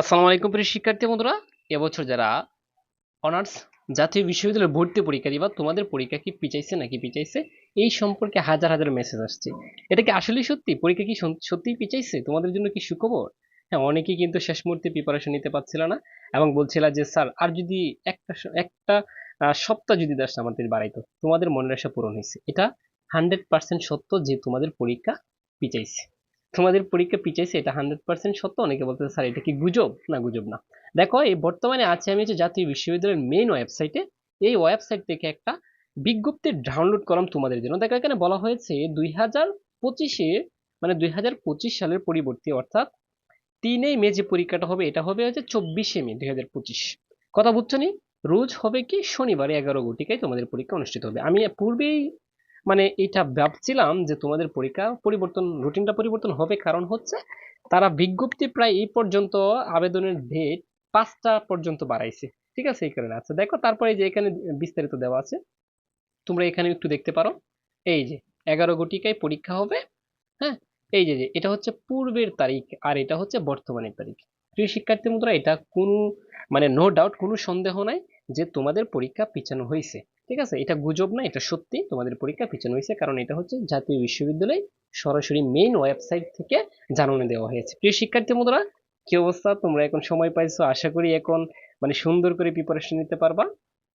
আসসালামু আলাইকুম প্রিয় শিক্ষার্থী বন্ধুরা, এবছর যারা অনার্স জাতীয় বিশ্ববিদ্যালয়ের ভর্তি পরীক্ষা দিবা, তোমাদের পরীক্ষা কি পিছাইছে নাকি পিছাইছে এই সম্পর্কে হাজার হাজার মেসেজ আসছে। এটা কি আসলে সত্যি? পরীক্ষা কি সত্যি পিছাইছে তোমাদের জন্য কি সুখবর? হ্যাঁ অনেকেই কিন্তু শেষ মুহূর্তে প্রিপারেশন নিতে পারছিল না এবং বলছিল যে, স্যার, আর যদি একটা একটা সপ্তাহ যদি দাস আমাদের বাড়াইতো, তোমাদের মনের আশা পূরণ হয়েছে এটা হান্ড্রেড পার্সেন্ট সত্য যে তোমাদের পরীক্ষা পিছাইছে তোমাদের পরীক্ষা পিছাইছে, এটা হান্ড্রেড পার্সেন্ট সত্য? অনেকে বলতে স্যার, এটা কি গুজব? না গুজব না। দেখো, এই বর্তমানে আছে, আমি হচ্ছে জাতীয় বিশ্ববিদ্যালয়ের মেইন ওয়েবসাইটে এই ওয়েবসাইট থেকে একটা বিজ্ঞপ্তি ডাউনলোড করলাম তোমাদের জন্য। দেখো, এখানে বলা হয়েছে, দুই হাজার পঁচিশে মানে দুই হাজার পঁচিশ সালের পরিবর্তে, অর্থাৎ তিনই মে যে পরীক্ষাটা হবে, এটা হবে হচ্ছে চব্বিশে মে দুই হাজার পঁচিশ। কথা বুঝছ নি? রোজ হবে কি? শনিবারে এগারো ঘটিকায় তোমাদের পরীক্ষা অনুষ্ঠিত হবে। আমি পূর্বেই মানে এটা ভাবছিলাম যে তোমাদের পরীক্ষা পরিবর্তন রুটিনটা পরিবর্তন হবে কারণ হচ্ছে তারা বিজ্ঞপ্তি প্রায় এই পর্যন্ত আবেদনের ডেট পাঁচটা পর্যন্ত বাড়াইছে। ঠিক আছে, এই কারণে। আচ্ছা দেখো, তারপরে যে এখানে বিস্তারিত দেওয়া আছে, তোমরা এখানে একটু দেখতে পারো। এই যে, এগারো ঘটিকায় পরীক্ষা হবে হ্যাঁ? এই যে যে, এটা হচ্ছে পূর্বের তারিখ আর এটা হচ্ছে বর্তমানের তারিখ। প্রিয় শিক্ষার্থী বন্ধুরা, এটা কোনো মানে নো ডাউট কোনো সন্দেহ নাই। যে তোমাদের পরীক্ষা পিছানো হয়েছে, ঠিক আছে? এটা গুজব না, এটা সত্যি তোমাদের পরীক্ষা পিছানো হয়েছে, কারণ এটা হচ্ছে জাতীয় বিশ্ববিদ্যালয় সরাসরি মেইন ওয়েবসাইট থেকে জানানো দেওয়া হয়েছে। প্রিয় শিক্ষার্থী বন্ধুরা, কি অবস্থা? তোমরা এখন সময় পাইছো, আশা করি এখন মানে সুন্দর করে প্রিপারেশন নিতে পারবা।